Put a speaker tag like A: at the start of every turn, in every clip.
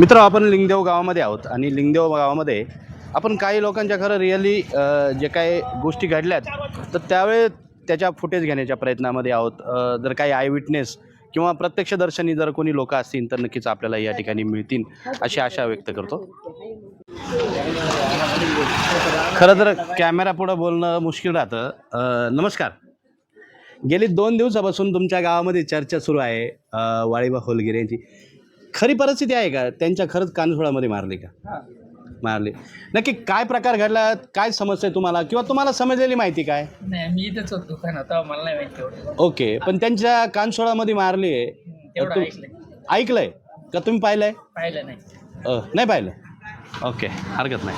A: मित्र आपण लिंगदेव गावामध्ये आहोत आणि लिंगदेव गावामध्ये आपण काही लोकांच्या खरं रिअली जे काही गोष्टी घडल्यात तर त्यावेळेस त्याच्या फुटेज घेण्याच्या प्रयत्नामध्ये आहोत. जर काही आय विटनेस किंवा प्रत्यक्षदर्शनी जर कोणी लोक असतील तर नक्कीच आपल्याला या ठिकाणी मिळतील अशी आशा व्यक्त करतो. खरं तर कॅमेरा पुढं बोलणं मुश्किल राहतं. नमस्कार. गेली दोन दिवसापासून तुमच्या गावामध्ये चर्चा सुरू आहे वाळीबा होलगिरे यांची. खरी परिस्थिती आहे का? त्यांच्या खरंच कानसोळामध्ये मारली का? मारली. नक्की काय प्रकार घडला काय समस्या आहे तुम्हाला? किंवा तुम्हाला समजलेली माहिती काय?
B: नाही मी इथंच होतो दुकानात तेव्हा मला नाही माहिती एवढं.
A: ओके. पण त्यांच्या कानसोळामध्ये मारली आहे.
B: ऐकलंय.
A: ऐकलंय? का तुम्ही पाहिलंय?
B: पाहिलं नाही.
A: अ, नाही पाहिलं? ओके. हरकत नाही.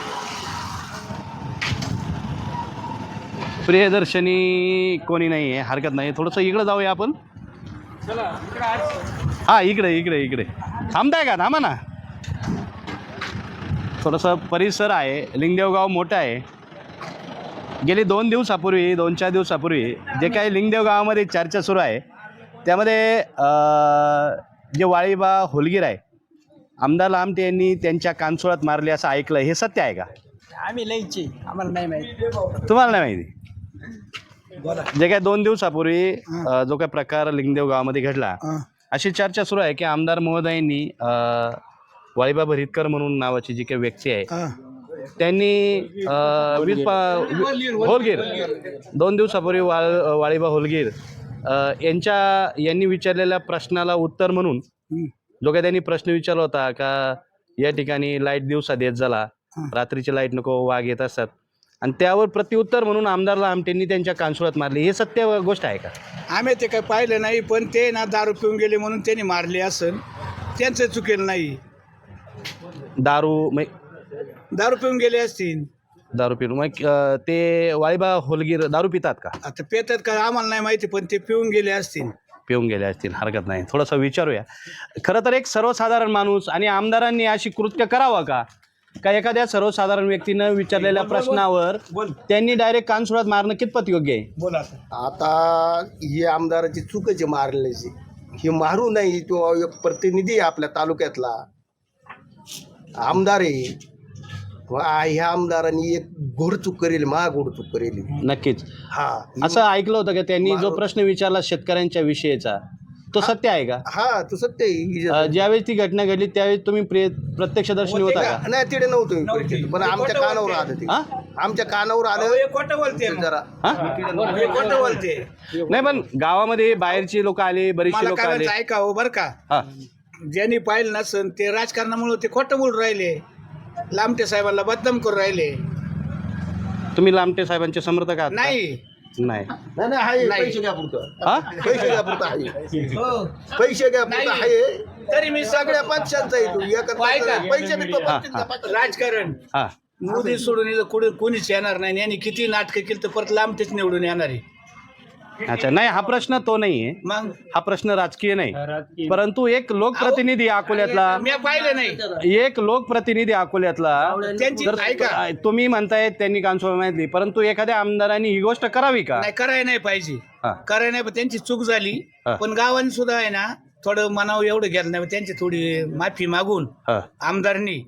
A: प्रियदर्शनी कोणी नाही आहे हरकत नाही थोडंसं इकडं जाऊया आपण. हां इकडे इकडे इकडे. थांबताय का? थांबा ना. थोडंसं परिसर आहे. लिंगदेव गाव मोठं आहे. गेली दोन दिवसापूर्वी दोन चार दिवसापूर्वी जे काही लिंगदेव गावामध्ये चर्चा सुरू आहे त्यामध्ये जे वाळीबा होलगीर आहे आमदार लामटे यांनी त्यांच्या कानसोळात मारले असं ऐकलं हे सत्य आहे का?
B: आम्ही लईची आम्हाला नाही माहिती.
A: तुम्हाला नाही माहिती? जे काय दोन दिवसापूर्वी अ, जो काय प्रकार लिंगदेव गावामध्ये घडला अशी चर्चा सुरू आहे की आमदार महोदयांनी अ, वाळीबा भरितकर म्हणून नावाची जी काही व्यक्ती आहे त्यांनी अ, वीज पा- वी- होलगीर दोन दिवसापूर्वी वाळ वाळीबा होलगीर अ, यांच्या यांनी विचारलेल्या प्रश्नाला उत्तर म्हणून जो काही त्यांनी प्रश्न विचारला होता का या ठिकाणी लाइट दिवसा देत झाला रात्रीची लाइट नको वाघ येत असतात आणि त्यावर प्रत्युत्तर म्हणून आमदार लामटेंनी त्यांच्या कानसुळात मारली. हे सत्य गोष्ट आहे का?
C: आम्ही ते काही पाहिलं नाही पण ते ना दारू पिऊन गेले म्हणून त्यांनी मारले असन. त्यांचं चुकेल नाही.
A: दारू मै-
C: दारू पिऊन गेले असतील.
A: दारू पिऊन. मग अं, ते वाळीबा होलगीर दारू पितात का?
C: आता पेतात का आम्हाला नाही माहिती पण ते पिऊन गेले असतील.
A: पिऊन गेले असतील. हरकत नाही. थोडंसं विचारूया. खरं तर एक सर्वसाधारण माणूस आणि आमदारांनी अशी कृत्य करावं का? का एखाद्या सर्वसाधारण व्यक्तीनं विचारलेल्या प्रश्नावर त्यांनी डायरेक्ट कानसुळात मारणं कितपत योग्य आहे?
C: बोला
D: आता. ही आमदाराची चूकच आहे मारल्याची ही मारू नाही तो एक प्रतिनिधी आहे आपल्या तालुक्यातला. आमदार आहे. व ह्या आमदारांनी एक घोडचूक करेल महाघोडचूक करेल.
A: नक्कीच.
D: हा.
A: असं ऐकलं होतं का त्यांनी जो प्रश्न विचारला शेतकऱ्यांच्या विषयीचा? तो सत्य आहे का?
D: हा तो सत्य आहे. ही
A: अं, ज्यावेळेस ती घटना घडली त्यावेळी तुम्ही प्रिय प्रत्यक्षदर्शनी होता का?
D: नाही तिथे नव्हतो मी. पण आमच्या कानावर आलं ते.
A: हा?
D: आमच्या कानावर आलं.
C: हे खोटं बोलते मग.
D: जरा.
A: हा?
C: हे खोटं बोलते.
A: नाही पण गावामध्ये बाहेरची लोक आले बरीचशी
C: मला
A: लोक आले.
C: ऐका हो बरं का.
A: हा.
C: ज्यांनी पाहिलं नसन ते राजकारणामुळे ते खोटं बोलून राहिले. लामटे साहेबांना बदनाम करून राहिले.
A: तुम्ही लामटे साहेबांचे समर्थक आहात का?
C: नाही.
A: नाही.
D: नाही नाही आहे.
C: नाही.
D: पैसे घ्या पुरतं.
A: हा?
D: पैसे घ्या पुरतं आहे.
C: हो.
D: पैसे घ्या पुरतं
C: नाही.
D: आहे.
C: तरी मी
D: सगळ्या पक्षांचा आहे तू. एका
C: ऐका.
D: पैसे तो
A: हा.
C: राजकारण.
A: हा.
C: मोदी सोडून इथं कुठे कोणीच येणार नाही. यांनी किती नाटकं केली तर परत लांबतेच निवडून येणार आहे.
A: अच्छा नाही हा प्रश्न तो नाही आहे
C: मग?
A: हा प्रश्न राजकीय नाही. परंतु एक लोकप्रतिनिधी अकोल्यातला
C: मी पाहिलं नाही.
A: एक लोकप्रतिनिधी अकोल्यातला
C: त्यांची
A: जर
C: ऐका.
A: तुम्ही म्हणताय त्यांनी कानसोळ माहितली परंतु एखाद्या आमदारांनी ही गोष्ट करावी का?
C: नाही करायला नाही पाहिजे.
A: हा.
C: करायला नाही. त्यांची चूक झाली.
A: हा.
C: पण गावांनी सुद्धा आहे ना थोडं मनावर एवढं गेलं नाही त्यांची थोडी माफी मागून
A: हा.
C: आमदारनी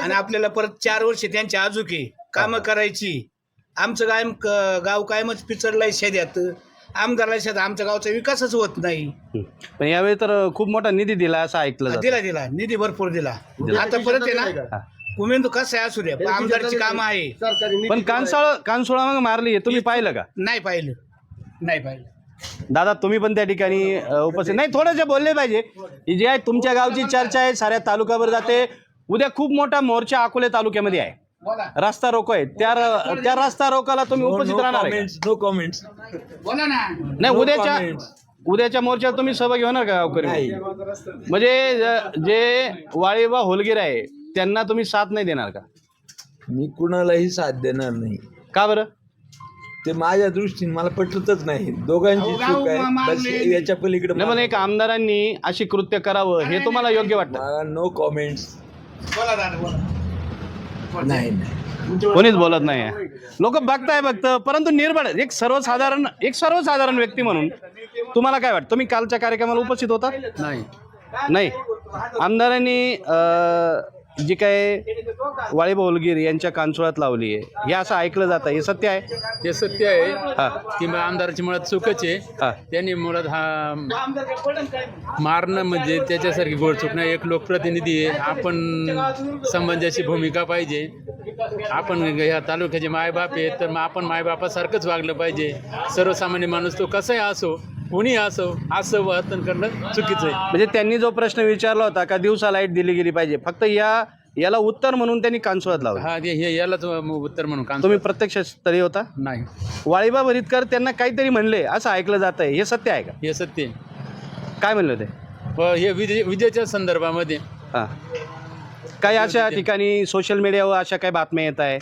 C: आणि आपल्याला परत चार वर्ष त्यांची आजूके कामं करायची. आमचं कायम क- गाव कायमच पिचडलाय शेद्यात आमदारला शेत आमच्या गावचा विकासच होत नाही.
A: पण यावेळी तर खूप मोठा निधी दिला असं ऐकलं जातं.
C: दिला दिला. निधी भरपूर दिला. आता परत आहे ना. उमेदू कसं आहे असू द्या पण आमदारची कामं आहे.
D: सरकारी
A: पण कानसाळ कानसोळा मग मारली तुम्ही पाहिलं का?
C: नाही पाहिलं. नाही पाहिलं.
A: दादा तुम्ही पण त्या ठिकाणी अ, उपस्थित नाही थोडंसं बोलले पाहिजे. ही जी आहे तुमच्या गावची चर्चा आहे साऱ्या तालुक्यावर जाते. उद्या खूप मोठा मोर्चा अकोले तालुक्यामध्ये आहे. रस्ता रोको आहे. त्या र- त्या रस्ता रोकाला तुम्ही उपस्थित राहणार आहे का?
B: नो कमेंट्स
C: बोला ना.
A: नाही उद्याच्या उद्याच्या मोर्चात तुम्ही सहभागी होणार का गावकरी? म्हणजे ज- जे वाळीबा होलगीर आहे त्यांना तुम्ही साथ नाही देणार का?
E: मी कुणालाही साथ देणार नाही.
A: का बरं?
E: ते माझ्या दृष्टीने मला पटतच नाही. दोघांची चूक आहे. बस याच्या पलीकडे
A: नाही पण एक आमदारांनी अशी कृत्य करावं हे तुम्हाला योग्य वाटतं.
E: मला नो कॉमेंट्स
C: बोला दादा बोला.
E: नाही नाही.
A: कोणीच बोलत नाही. लोक बघताय बघत परंतु निर्भळ एक सर्वसाधारण एक सर्वसाधारण व्यक्ती म्हणून तुम्हाला काय वाटतं? तुम्ही कालच्या कार्यक्रमाला उपस्थित होता? नाही. नाही. आमदारांनी अ, जी काय वाळी बोलगीर यांच्या कांचुळात लावली आहे हे असं ऐकलं जातं हे सत्य आहे?
F: हे सत्य आहे
A: हा.
F: की मग आमदाराची मुळात चूकच आहे.
A: हा.
F: त्यांनी मुळात हा मारणं म्हणजे त्याच्यासारखी गोड चूक नाही एक लोकप्रतिनिधी आहे. आपण संबंधाची भूमिका पाहिजे. आपण ह्या तालुक्याचे मायबाप आहेत तर मग आपण मायबापासारखंच वागलं पाहिजे. सर्वसामान्य माणूस तो कसाही असो कुणी असो असं वर्तन करणं चुकीचं आहे.
A: म्हणजे त्यांनी जो प्रश्न विचारला होता का दिवसा लाइट दिली गेली पाहिजे फक्त या याला उत्तर म्हणून त्यांनी कांचुळात लावलं.
F: हा ते हे यालाच उत्तर म्हणून काम
A: तुम्ही प्रत्यक्ष स्थळी होता?
F: नाही.
A: वाळीबा भरितकर त्यांना काहीतरी म्हणले असं ऐकलं जात आहे हे सत्य आहे का?
F: हे सत्य आहे.
A: काय म्हणले होते?
F: हे विजय विजेच्या संदर्भामध्ये.
A: हां. काही अशा ठिकाणी सोशल मीडियावर अशा काही बातम्या येत आहे?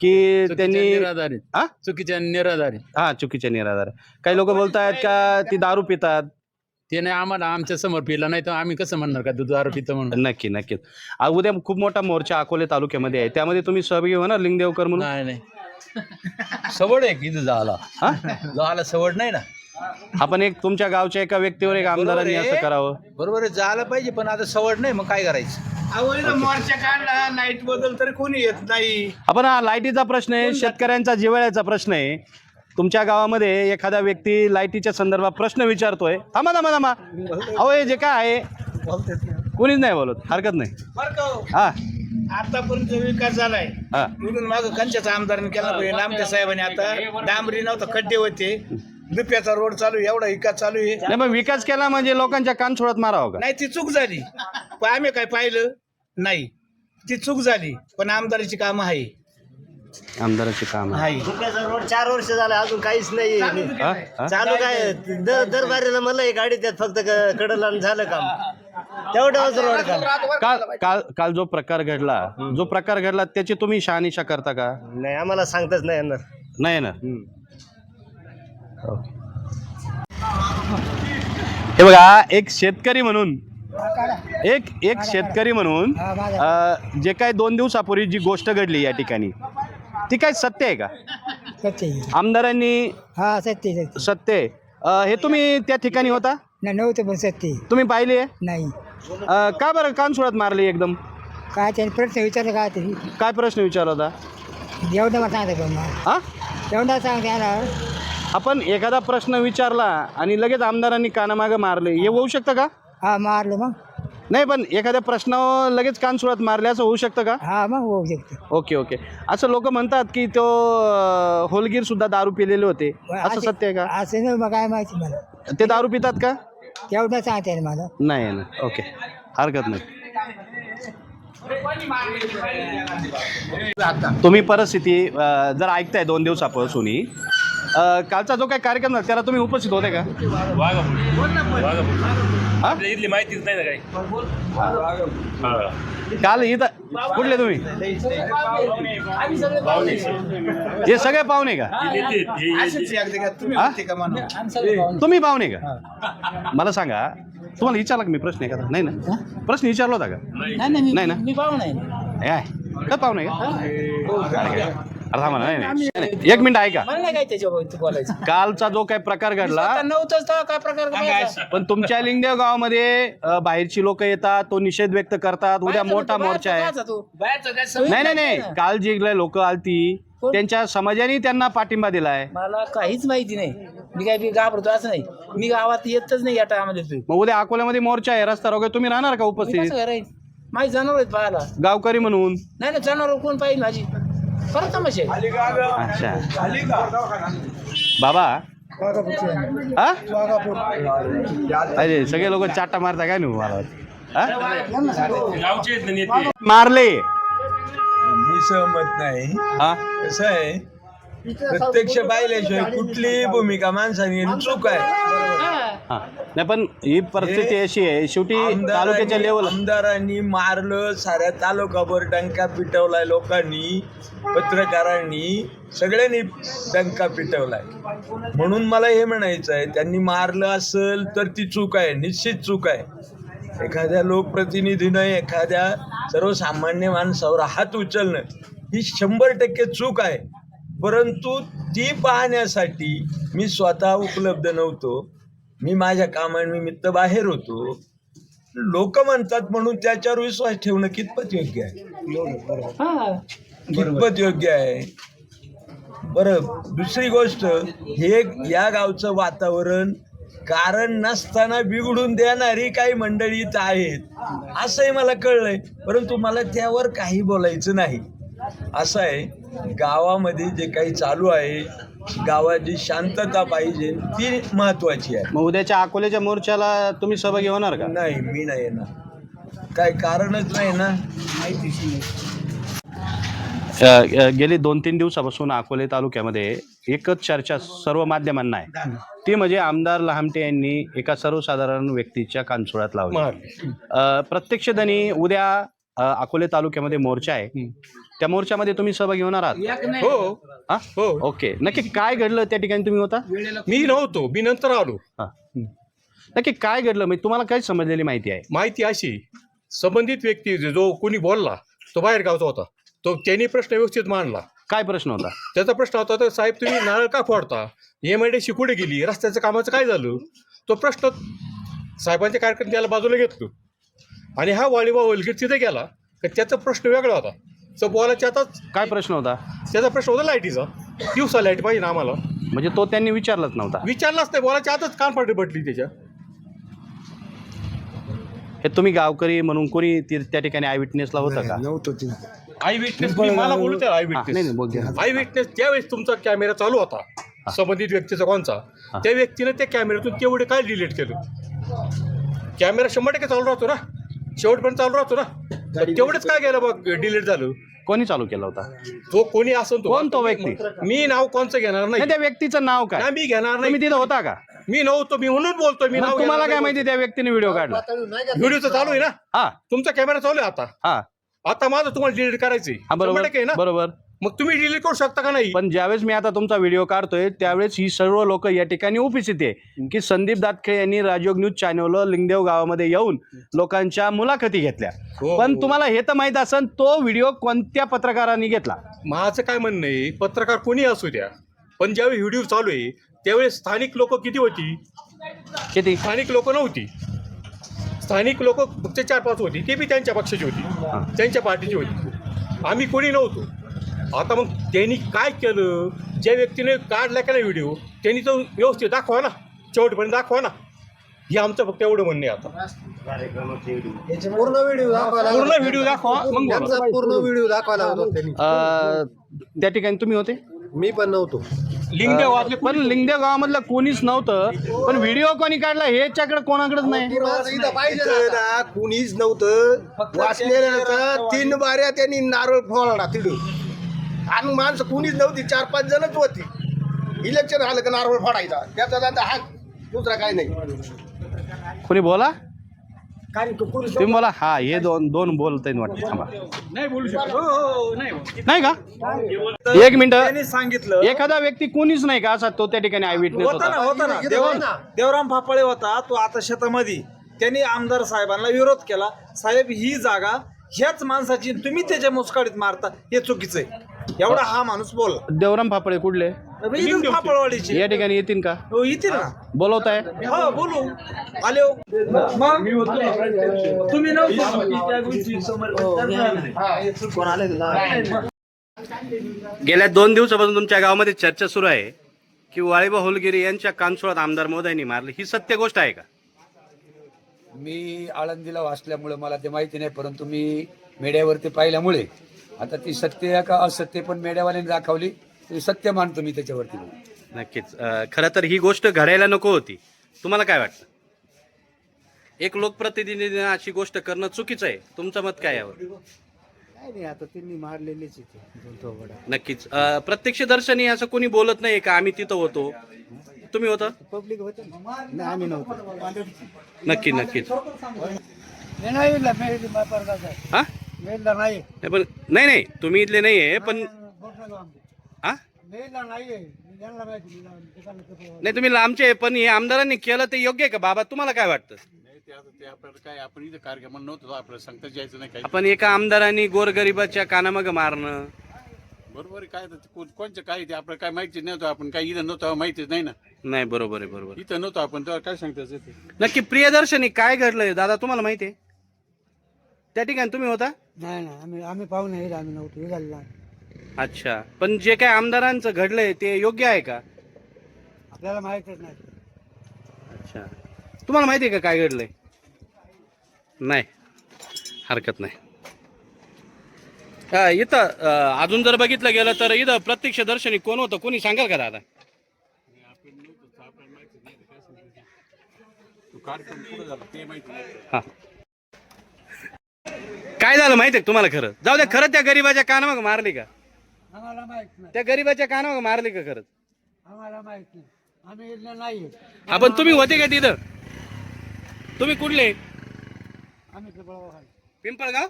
A: की
F: चुकीच्या
A: त्यांनी
F: निराधारित
A: हा
F: चुकीच्या निराधारित
A: हा चुकीचे निराधार. काही लोक बोलत आहेत का ती दारू पितात?
F: ते नाही आम्हाला आमच्यासमोर पिला नाही तर आम्ही कसं म्हणणार का दूध दारू पितं म्हणून?
A: नक्की नक्कीच. आ, उद्या खूप मोठा मोर्चा अकोले तालुक्यामध्ये आहे. त्यामध्ये तुम्ही सहभागी होणार लिंगदेवकर म्हणून.
F: नाही नाही.
G: सवड आहे की इथं जायला?
A: हा?
G: जायला सवड नाही ना?
A: आपण एक तुमच्या गावच्या एका व्यक्तीवर एक आमदारांनी असं करावं.
G: बरोबर आहे. जायला पाहिजे पण आता सवड नाही मग काय करायचं?
C: आवडीला मोर्चा काढला लाइट बदल तरी कोणी येत नाही. आपण
A: हा लाईटीचा प्रश्न आहे शेतकऱ्यांचा जिव्हाळ्याचा प्रश्न आहे. तुमच्या गावामध्ये एखादा व्यक्ती लाईटीच्या संदर्भात प्रश्न विचारतोय. थांबा थांबा थांबा. अहो हे जे काय आहे कोणीच नाही बोलत. हरकत नाही. हा?
C: आतापर्यंत विकास झालाय
A: हा.
C: म्हणून माग कंच्याचा आमदारांनी केला पाहिजे लांबच्या साहेबांनी आता डांबरी नव्हतं खड्डे होते. दुप्याचा रोड चालू आहे, एवढा विकास चालू आहे.
A: नाही मग विकास केला म्हणजे लोकांच्या कान सोडत मारावं का?
C: नाही ती चूक झाली. पण आम्ही काय पाहिलं? नाही. ती चूक झाली पण आमदाराची कामं आहे.
A: आमदाराचे काम आहे.
C: आहे.
D: रोड चार वर्ष झालं अजून काहीच नाही
A: हा? हा?
D: चालू काय? दर दरबारीला मला ही गाडी त्यात फक्त क- कडला आणि झालं काम. तेवढं रोड काम
A: काल काल काल जो प्रकार घडला जो प्रकार घडला त्याची तुम्ही शहानिशा करता का?
D: नाही आम्हाला सांगताच नाही येणार.
A: नाही ना हे बघा एक शेतकरी म्हणून एक एक शेतकरी म्हणून जे काय दोन दिवसापूर्वी जी गोष्ट घडली या ठिकाणी ती काय सत्य आहे का?
B: सत्य
A: आमदारांनी
B: हा सत्य सत्य
A: सत्य आहे. अ, हे तुम्ही त्या ठिकाणी होता?
B: नाही नव्हतं पण सत्य
A: तुम्ही पाहिली?
B: नाही.
A: का बरं कान सोडत मारली एकदम?
B: काय त्याने प्रश्न विचारलं काय तरी
A: काय प्रश्न विचारला होता?
B: एवढं मला सांगता पण मग
A: हा
B: एवढा येणार
A: आपण एखादा प्रश्न विचारला आणि लगेच आमदारांनी कानामागं मारले हे होऊ शकतं का?
B: हा मारलं मग.
A: नाही पण एखाद्या प्रश्नावर लगेच कान सुरात मारले असं होऊ शकतं का?
B: हा मग होऊ शकतं.
A: Okay okay. असं लोक म्हणतात की तो अं, होलगीर सुद्धा दारू पिलेले होते. असं सत्य आहे का?
B: असं नाही मग काय माहिती मला.
A: ते दारू पितात का?
B: तेवढं सांगता येईल मला.
A: नाही ना ओके. हरकत नाही. तुम्ही परिस्थिती अं, जर ऐकताय दोन दिवसापासून अं, कालचा जो काही कार्यक्रम झाला त्याला तुम्ही उपस्थित होते का? हा?
H: इथली माहितीच नाही ना काही.
A: काल इथं कुठले तुम्ही? हे सगळे पाहुणे का?
C: तुम्ही
A: हा? पाहुणे का? मला सांगा तुम्हाला विचारला का मी प्रश्न एखादा? नाही ना? प्रश्न विचारला होता का?
B: नाही
A: नाही ना?
B: मी नाही
A: हे आहे. का पाहुणे का अरे काय? अरे ना, नाही नाही. नाही एक मिनिट ऐका.
B: मला नाही काय त्याच्यावर बोलायचं.
A: कालचा जो काही प्रकार घडला
B: नव्हतंच तेव्हा काय प्रकार करायचा?
A: पण तुमच्या लिंगदेव गावामध्ये अ, बाहेरची लोक येतात तो निषेध व्यक्त करतात उद्या मोठा मोर्चा आहे.
B: बाहेरचा.
A: नाही नाही नाही. काल? जी लोक आलती त्यांच्या समाजाने त्यांना पाठिंबा दिलाय.
B: मला काहीच माहिती नाही. मी काय मी घाबरतो असं नाही. मी गावात येतच नाही या टायमध्ये तू.
A: मग उद्या अकोल्यामध्ये मोर्चा आहे रस्ता रोग तुम्ही राहणार का
B: मी
A: उपस्थित
B: करायचं? माझी जनावर आहेत पाहायला.
A: गावकरी म्हणून.
B: नाही ना जनावर कोण पाहिजे माझी?
A: अच्छा. बाबा? हा? अरे सगळे लोक चाटा मारता काय नाही मला? हा? मारले.
E: मी सहमत नाही.
A: हा
E: कसं आहे? प्रत्यक्ष पाहिल्याशिवाय कुठलीही भूमिका माणसाने घेणं चूक आहे.
A: हा. नाही पण ही परिस्थिती अशी आहे. शेवटी तालुक्याच्या लेवल
E: आमदारांनी मारलं साऱ्या तालुकाभर डंका पिटवलाय लोकांनी पत्रकारांनी. सगळ्यांनी डंका पिटवलाय. म्हणून मला हे म्हणायचं आहे त्यांनी मारलं असेल तर ती चूक आहे निश्चित चूक आहे. एखाद्या लोकप्रतिनिधीनं एखाद्या सर्वसामान्य माणसावर हात उचलणं ही शंभर टक्के चूक आहे. परंतु ती पाहण्यासाठी मी स्वतः उपलब्ध नव्हतो. मी माझ्या कामानिमित्त बाहेर होतो. लोक म्हणतात म्हणून त्याच्यावर विश्वास ठेवणं कितपत योग्य आहे? कितपत योग्य आहे? बरं दुसरी गोष्ट हे या गावचं वातावरण कारण नसताना बिघडून देणारी काही मंडळी आहेत. असंही मला कळलंय. परंतु मला त्यावर काही बोलायचं नाही. असं आहे गावामध्ये जे काही चालू आहे गावाची शांतता पाहिजे ती महत्वाची आहे.
A: मग उद्याच्या अकोल्याच्या मोर्चाला तुम्ही सहभागी होणार का?
E: नाही मी नाही येणार. काय कारणच नाही ना?
A: अ, अ, गेली दोन तीन दिवसापासून अकोले तालुक्यामध्ये एकच चर्चा सर्व माध्यमांना आहे. ती म्हणजे आमदार लहामटे यांनी एका सर्वसाधारण व्यक्तीच्या कानसुळात लावली. अ, प्रत्यक्षदनी उद्या अ, अकोले तालुक्यामध्ये मोर्चा आहे. त्या मोर्चामध्ये तुम्ही सहभागी होणार आहात?
H: हो.
A: हा?
H: हो.
A: ओके. नक्की काय घडलं त्या ठिकाणी तुम्ही होता?
H: मी नव्हतो. मी नंतर आलो.
A: हा. नक्की काय घडलं? म्हणजे तुम्हाला काय समजलेली माहिती आहे?
H: माहिती अशी संबंधित व्यक्ती जो कोणी बोलला तो बाहेर गावचा होता. तो त्यांनी प्रश्न व्यवस्थित मांडला.
A: काय प्रश्न होता?
H: त्याचा प्रश्न होता तर साहेब तुम्ही नारळ का फोडता? एम आय डी कुठे गेली? रस्त्याचं कामाचं काय झालं? तो प्रश्न साहेबांच्या कार्यक्रम त्याला बाजूला घेतलो. आणि हा वाळीबा वलगीर तिथे गेला. तर त्याचा प्रश्न वेगळा होता. तो बोलायच्या आताच
A: काय प्रश्न होता?
H: त्याचा प्रश्न होता लाईटीचा. दिवसा लाइट पाहिजे ना आम्हाला.
A: म्हणजे तो त्यांनी विचारलाच नव्हता.
H: विचारलाच नाही बोलायच्या आताच कानफाटी पडली त्याच्या.
A: हे तुम्ही गावकरी म्हणून कोणी ती- त्या ठिकाणी आय विटनेसला होतं का?
H: आय विटनेस मी मला बोलू त्या आय
A: हा, नाही नाही बोल घ्या.
H: आय विटनेस त्यावेळेस तुमचा कॅमेरा चालू होता संबंधित व्यक्तीचा कोणचा त्या व्यक्तीने त्या कॅमेऱ्यातून तेवढे काय डिलीट केलं? कॅमेरा शंभर टक्के चालू राहतो ना. शेवटपर्यंत चालू राहतो ना. तर तेवढंच काय गेलं बघ डिलीट झालं.
A: कोणी चालू केला होता?
H: तो कोणी असं
A: कोण तो व्यक्ती?
H: मी नाव कोणचं घेणार
A: नाही.
H: नाही
A: त्या व्यक्तीचं नाव काय?
H: नाही, मी घेणार
A: तुम्ही
H: नाही
A: तिथं होता का?
H: मी नव्हतो मी म्हणून बोलतोय मी
A: मग
H: नाव
A: तुम्हाला काय
H: घेणार
A: माहिती त्या व्यक्तीने व्हिडिओ काढला?
H: नाही. व्हिडिओचं चालू आहे ना?
A: हा.
H: तुमचा कॅमेरा चालू आहे आता.
A: हा.
H: आता माझं तुम्हाला डिलीट करायचंय.
A: हा
H: शंभर
A: बरोबर
H: टक्के आहे ना?
A: बरोबर.
H: मग तुम्ही डिलीट करू शकता का नाही?
A: पण ज्यावेळेस मी आता तुमचा व्हिडिओ काढतोय त्यावेळेस ही सर्व लोक या ठिकाणी उपस्थित आहे. की संदीप दातखे यांनी राजयोग न्यूज चॅनल लिंगदेव गावामध्ये येऊन लोकांच्या मुलाखती घेतल्या.
H: हो,
A: पण
H: हो.
A: तुम्हाला हे तर माहीत असेल तो व्हिडिओ कोणत्या पत्रकारांनी घेतला?
H: माझं काय म्हणणं आहे पत्रकार कोणी असू द्या पण ज्यावेळी व्हिडिओ चालू आहे त्यावेळेस स्थानिक लोक किती होती?
A: किती?
H: स्थानिक लोक नव्हती. स्थानिक लोक फक्त चार पाच होती ते बी त्यांच्या पक्षाची होती त्यांच्या पार्टीची होती. आम्ही कोणी नव्हतो. आता मग त्यांनी काय केलं? ज्या व्यक्तीने काढला का नाही व्हिडिओ त्यांनी तो व्यवस्थित दाखवा ना. शेवटपर्यंत दाखवा ना. हे आमचं फक्त एवढं म्हणणं आता.
D: पूर्ण व्हिडिओ
H: पूर्ण व्हिडिओ दाखवा मग बोला.
D: पूर्ण व्हिडिओ दाखवायला होता त्यांनी.
A: अं, त्या ठिकाणी तुम्ही होते?
D: मी पण नव्हतो.
H: लिंगदेव वाजले
A: पण लिंगदेव गावामधलं कोणीच नव्हतं. पण व्हिडिओ कोणी काढला हे याच्याकडे कोणाकडेच नाही.
D: इथं ना कुणीच नव्हतं. वाचलेलं तीन बाऱ्या त्यांनी नारळ फोडला तिथं. आणि माणसं कुणीच नव्हती चार पाच जणच होती. इलेक्शन आलं का नारळ फोडायचा. त्याचा दादा हा दुसरा काय नाही.
A: कोणी बोला? तुम्ही बोला. हा हे दोन दोन बोलताय वाटतं. थांबा. नाही का? एक मिनिट.
I: त्यांनी सांगितलं.
A: एखादा व्यक्ती कोणीच नाही का असा तो त्या ठिकाणी आय विटनेस
I: होता ना
A: होता?
I: ना. देव देवराम फाफळे होता. तो आता शेतामध्ये. त्यांनी आमदार साहेबांना विरोध केला. साहेब ही जागा ह्याच माणसाची तुम्ही त्याच्या मुसकाडीत मारता हे चुकीचं आहे. एवढा हा माणूस बोलला
A: देवराम फापडे कुठले?
I: इथून फाफळवाडीचे
A: या ठिकाणी येतील का?
I: हो येतील ना.
A: बोलवताय?
I: हो बोलू. आले हो. मग? तुम्ही नाही.
A: गेल्या दोन दिवसापासून तुमच्या गावामध्ये चर्चा सुरू आहे की वाळीबा होलगिरी यांच्या कानसुळात आमदार मोदयांनी मारले. ही सत्य गोष्ट आहे का?
J: मी आळंदीला वाचल्यामुळे मला ते माहिती नाही परंतु मी मीडियावरती पाहिल्यामुळे आता ती सत्य आहे का असत्य पण मीडियावाल्याने दाखवली ती सत्य मानतो मी त्याच्यावरती.
A: नक्कीच. खरं तर ही गोष्ट घडायला नको होती. तुम्हाला काय वाटतं? एक लोकप्रतिनिधीने अशी गोष्ट करणं चुकीचं आहे. तुमचं मत काय यावर?
B: नाही आता त्यांनी मारलेलेच
A: नक्कीच. अं, प्रत्यक्षदर्शनी असं कोणी बोलत नाही का? आम्ही तिथं होतो. तुम्ही होता?
B: पब्लिक होते नाही आम्ही नव्हतो.
A: नक्की नक्कीच.
B: नाही
A: हा?
B: मेलला नाही.
A: नाही पण नाही नाही तुम्ही इथले नाही आहे पण हा
B: मेलला नाही
A: नाही तुम्ही लांबचे आहे, पण हे आमदारांनी केलं ते योग्य आहे का? बाबा तुम्हाला काय वाटतं?
F: काय आपण इथं कार्यक्रम नव्हतं आपल्याला सांगता यायचं नाही काही.
A: आपण एका आमदारांनी गोरगरिबाच्या कानामागं मारणं.
F: बरोबर आहे, काय तर कोण- कोणचं काय ते आपलं काय माहिती नव्हतं आपण काय इथं नव्हतं माहितीच नाही ना.
A: नाही बरोबर आहे बरोबर.
F: इथं नव्हतं आपण तेव्हा काय सांगताच येते
A: नक्की प्रियदर्शनी काय घडलंय? दादा तुम्हाला माहिती आहे? त्या ठिकाणी तुम्ही होता?
B: नाही नाही आम्ही आम्ही पाहुणे आहेत आम्ही नव्हतो. हे झालं नाही
A: अच्छा. पण जे काय आमदारांचं घडलंय ते योग्य आहे का?
B: आपल्याला माहितच नाही.
A: अच्छा. तुम्हाला माहिती आहे का काय घडलंय? नाही. हरकत नाही. हा, इथं अं, अजून जर बघितलं गेलं तर इथं प्रत्यक्ष दर्शनी कोण होतं कोणी सांगाल का दादा? हा. काय झालं माहिती आहे तुम्हाला खरं? जाऊ द्या खरं त्या गरीबाच्या कानामाग मारली का?
B: आम्हाला माहीत नाही.
A: त्या गरीबाच्या कानामाग मारली का खरंच?
B: आम्हाला माहीत नाही. आम्ही इथले नाही
A: आपण तुम्ही होते का तिथं? तुम्ही कुठले?
B: आम्ही पिंपळगाव
A: पिंपळगाव?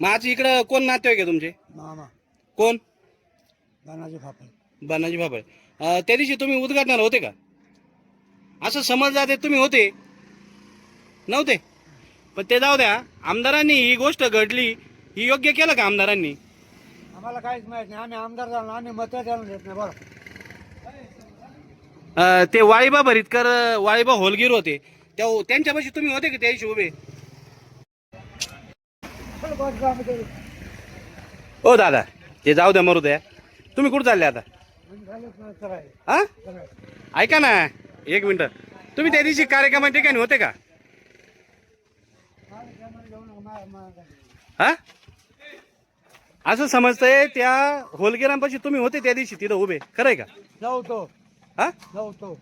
A: मग आज इकडं कोण नातेवाईक आहे तुमचे?
B: मामा.
A: कोण?
B: दानाजी फापल
A: बानाजी बाबा अं, त्या दिवशी तुम्ही उद्घाटनाला होते का? असं समजलं ते तुम्ही होते? नव्हते? पण ते जाऊ द्या आमदारांनी ही गोष्ट घडली ही योग्य केलं का आमदारांनी?
B: आम्हाला काहीच माहीत नाही आम्ही आमदार झालो आम्ही मत जाणून देत नाही बरं.
A: अं, ते वाळीबा भरीतकर वाळीबा होलगीर होते. त्या त्यांच्यापाशी तुम्ही होते की त्या उभे? ओ दादा ते जाऊ द्या मरू द्या. तुम्ही कुठं चालले आता? हा? ऐका ना एक मिनिट. तुम्ही त्या दिवशी कार्यक्रमा ठिकाणी होते का? हा? असं समजतंय त्या होलगिरांपाशी तुम्ही होते त्या दिवशी तिथं उभे. खरंय का?
B: नव्हतो
A: हा?
B: नव्हतो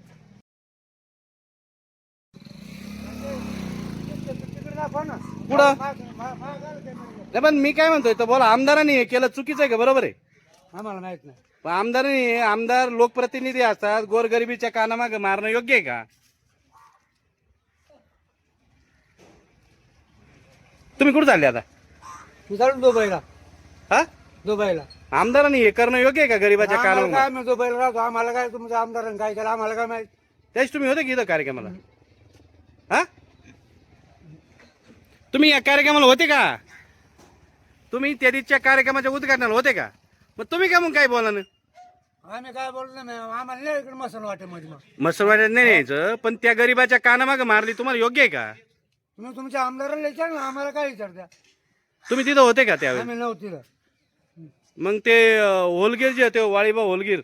A: पुढं नाही पण मी काय म्हणतोय तर बोला आमदारांनी हे केलं चुकीचं आहे का? बरोबर आहे?
B: आम्हाला माहीत नाही.
A: पण आमदारांनी आमदार लोकप्रतिनिधी असतात गोरगरिबीच्या कानामागे मारणं योग्य आहे का? तुम्ही कुठे चालले आता?
B: मी चालू दुबईला.
A: हा?
B: दुबईला.
A: आमदारांनी हे करणं योग्य आहे का गरीबाच्या
B: आम्हाला काय
A: कानामागे
B: आम्ही दुबईला राहतो? आम्हाला काय तुमच्या आमदारांनी काय केलं? आम्हाला काय माहीत?
A: त्याच तुम्ही होते की इथं कार्यक्रमाला? हा? तुम्ही या कार्यक्रमाला होते का? तुम्ही त्या दिवशीच्या कार्यक्रमाच्या उद्घाटनाला होते का? मग तुम्ही का मग काय बोला ना
B: आम्ही काय बोललो नाही आम्हाला नाही इकडे मसन वाटे मध्ये मग.
A: नाही न्यायचं पण त्या गरीबाच्या कानामागे मारली तुम्हाला योग्य आहे का?
B: तुम्ही तुमच्या आमदाराला विचार ना आम्हाला काय विचारता
A: तुम्ही तिथं होते का त्यावेळेस
B: आम्ही नव्हती.
A: मग ते अं, होलगीर जे होते वाळीबा होलगीर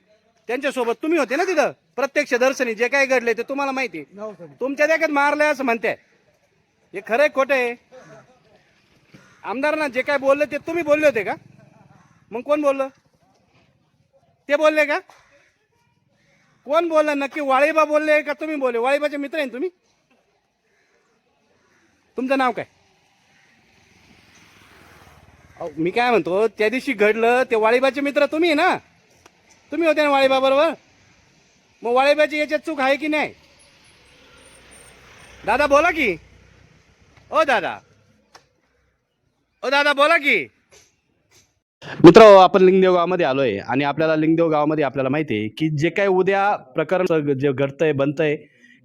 A: त्यांच्यासोबत तुम्ही होते ना तिथं? प्रत्यक्ष दर्शनी जे काय घडले ते तुम्हाला माहिती
B: नव्हतं
A: तुमच्या देखत मारलंय असं म्हणते हे खरं आहे खोटं आहे? आमदारांना जे काय बोलले ते तुम्ही बोलले होते का? मग कोण बोललं? ते बोलले का? कोण बोललं? नक्की वाळीबा बोलले का तुम्ही बोलले? वाळीबाचे मित्र आहे ना तुम्ही? तुमचं नाव काय? अहो, मी काय म्हणतो त्या दिवशी घडलं ते वाळीबाचे मित्र तुम्ही आहे ना? तुम्ही होते ना वाळीबा बरोबर? मग वाळीबाची याच्यात चूक आहे की नाही? दादा बोला की. ओ दादा. ओ दादा बोला की. मित्र आपण लिंगदेव गावामध्ये आलोय आणि आपल्याला लिंगदेव गावामध्ये आपल्याला माहिती आहे की जे काही उद्या प्रकरण जे घडतंय बनतंय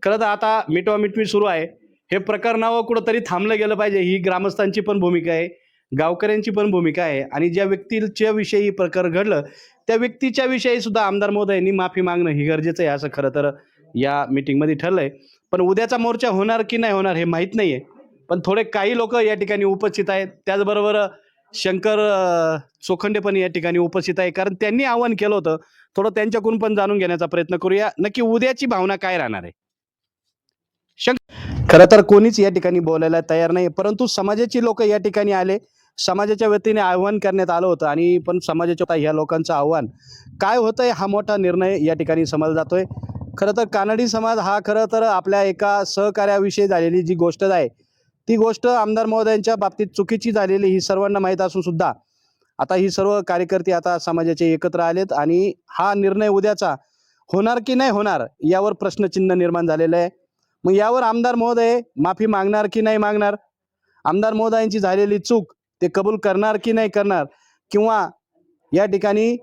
A: खरं तर आता मिटवा मिटवी सुरू आहे. हे प्रकरणावर कुठंतरी थांबलं गेलं पाहिजे. ही ग्रामस्थांची पण भूमिका आहे गावकऱ्यांची पण भूमिका आहे आणि ज्या व्यक्तीच्या विषयी प्रकार घडलं त्या व्यक्तीच्या विषयी सुद्धा आमदार महोदयांनी माफी मागणं ही गरजेचं आहे असं खरं तर या मिटिंगमध्ये ठरलंय. पण उद्याचा मोर्चा होणार की नाही होणार हे माहीत नाही आहे पण थोडे काही लोक या ठिकाणी उपस्थित आहेत. त्याचबरोबर शंकर चोखंडे पण या ठिकाणी उपस्थित आहे. कारण त्यांनी आव्हान केलं होतं. थोडं त्यांच्याकडून पण जाणून घेण्याचा प्रयत्न करूया. नक्की उद्याची भावना काय राहणार आहे? खरं तर कोणीच या ठिकाणी बोलायला तयार नाही परंतु समाजाची लोक या ठिकाणी आले. समाजाच्या वतीने आव्हान करण्यात आलं होतं आणि पण समाजाच्या ह्या लोकांचं आव्हान. काय होतंय हा मोठा निर्णय या ठिकाणी समजला जातोय. खरं तर कानडी समाज हा खरं तर आपल्या एका सहकार्याविषयी झालेली जी गोष्ट आहे ती गोष्ट आमदार महोदयांच्या बाबतीत चुकीची झालेली ही सर्वांना माहीत असून सुद्धा. आता ही सर्व कार्यकर्ते आता समाजाचे एकत्र आलेत आणि हा निर्णय उद्याचा होणार की नाही होणार यावर प्रश्नचिन्ह निर्माण झालेलं आहे. मग यावर आमदार महोदय माफी मागणार की नाही मागणार? आमदार महोदयांची झालेली चूक ते कबूल करणार की नाही करणार? किंवा या ठिकाणी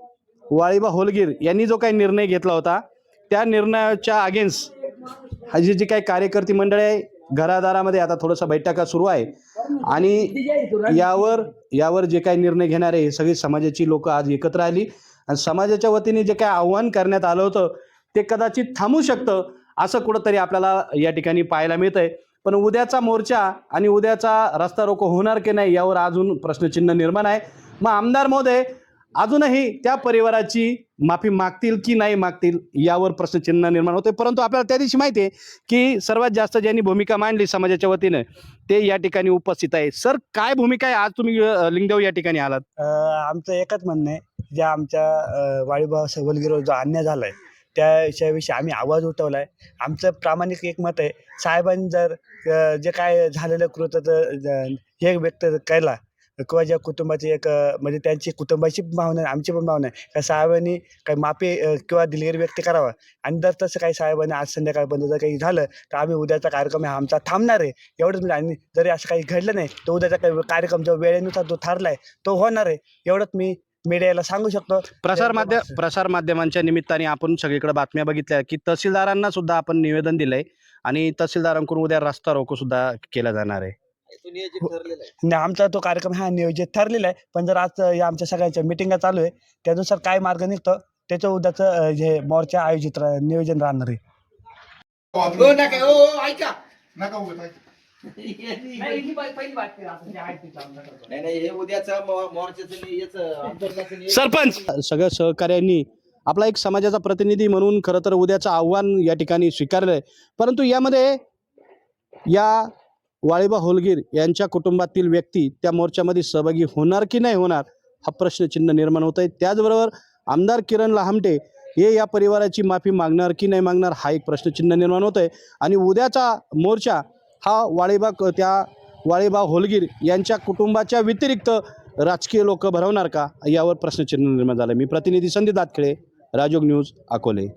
A: वाळीबा होलगीर यांनी जो काही निर्णय घेतला होता त्या निर्णयाच्या अगेन्स्ट हा जी जी काही कार्यकर्ती मंडळ आहे घरादारामध्ये आता थोडंसं बैठका सुरू आहे. आणि यावर यावर जे काही निर्णय घेणारे हे सगळी समाजाची लोक आज एकत्र आली. आणि समाजाच्या वतीने जे काही आव्हान करण्यात आलं होतं ते कदाचित थांबू शकतं. असं कुठंतरी आपल्याला या ठिकाणी पाहायला मिळतंय. पण उद्याचा मोर्चा आणि उद्याचा रस्ता रोको होणार की नाही यावर अजून प्रश्नचिन्ह निर्माण आहे. मग आमदार महोदय अजूनही त्या परिवाराची माफी मागतील की नाही मागतील यावर प्रश्नचिन्ह निर्माण होते परंतु आपल्याला त्या दिवशी माहिती आहे की सर्वात जास्त ज्यांनी भूमिका मांडली समाजाच्या वतीनं ते या ठिकाणी उपस्थित आहे सर काय भूमिका आहे? आज तुम्ही लिंगदेव या ठिकाणी आलात.
K: आमचं एकच म्हणणं आहे ज्या आमच्या वाळीभाव सवलगिरो जो अन्याय झाला आहे त्याविषयी आम्ही आवाज उठवला आहे आमचं प्रामाणिक एक मत आहे. साहेबांनी जर जे काय झालेलं कृतचं हे व्यक्त केला किंवा ज्या कुटुंबाची एक म्हणजे त्यांची कुटुंबाची भावना आमची पण भावना आहे. का साहेबांनी काही माफी किंवा दिलगिरी व्यक्त करावा. आणि जर तसं काही साहेबांनी आज संध्याकाळपर्यंत जर काही झालं तर आम्ही उद्याचा कार्यक्रम हा आमचा थांबणार आहे. एवढंच म्हणजे आणि जरी असं काही घडलं नाही तर उद्याचा काही कार्यक्रम जो वेळेनुसार जो ठरला आहे तो होणार आहे. एवढंच मी मीडियाला सांगू शकतो.
A: प्रसार माध्यम प्रसार माध्यमांच्या निमित्ताने आपण सगळीकडे बातम्या बघितल्या. की तहसीलदारांना सुद्धा आपण निवेदन दिलंय आणि तहसीलदारांकडून उद्या रस्ता रोको सुद्धा केला जाणार आहे.
K: नाही आमचा तो कार्यक्रम हा नियोजित ठरलेला आहे. पण जर आज या आमच्या सगळ्यांच्या मिटिंगा चालू आहे त्यानुसार काय मार्ग निघतो त्याच्या उद्याचं हे मोर्चा आयोजित नियोजन राहणार आहे.
D: हो नका हो ऐका
B: नाही नाही हे उद्याचं मोर्चाचं याचं
A: सरपंच! सगळ्या सहकार्यांनी आपला एक समाजाचा प्रतिनिधी म्हणून खरं तर उद्याचं आव्हान या ठिकाणी स्वीकारलं आहे परंतु यामध्ये या वाळीबा होलगीर यांच्या कुटुंबातील व्यक्ती त्या मोर्चामध्ये सहभागी होणार की नाही होणार हा प्रश्नचिन्ह निर्माण होत आहे त्याचबरोबर आमदार किरण लहामटे हे या परिवाराची माफी मागणार की नाही मागणार हा एक प्रश्नचिन्ह निर्माण होत आहे आणि उद्याचा मोर्चा हा वाळीबा त्या वाळीबा होलगीर यांच्या कुटुंबाच्या व्यतिरिक्त राजकीय लोक भरवणार का? यावर प्रश्नचिन्ह निर्माण झालं. मी प्रतिनिधी संदीप दातखेळे राजोग न्यूज अकोले.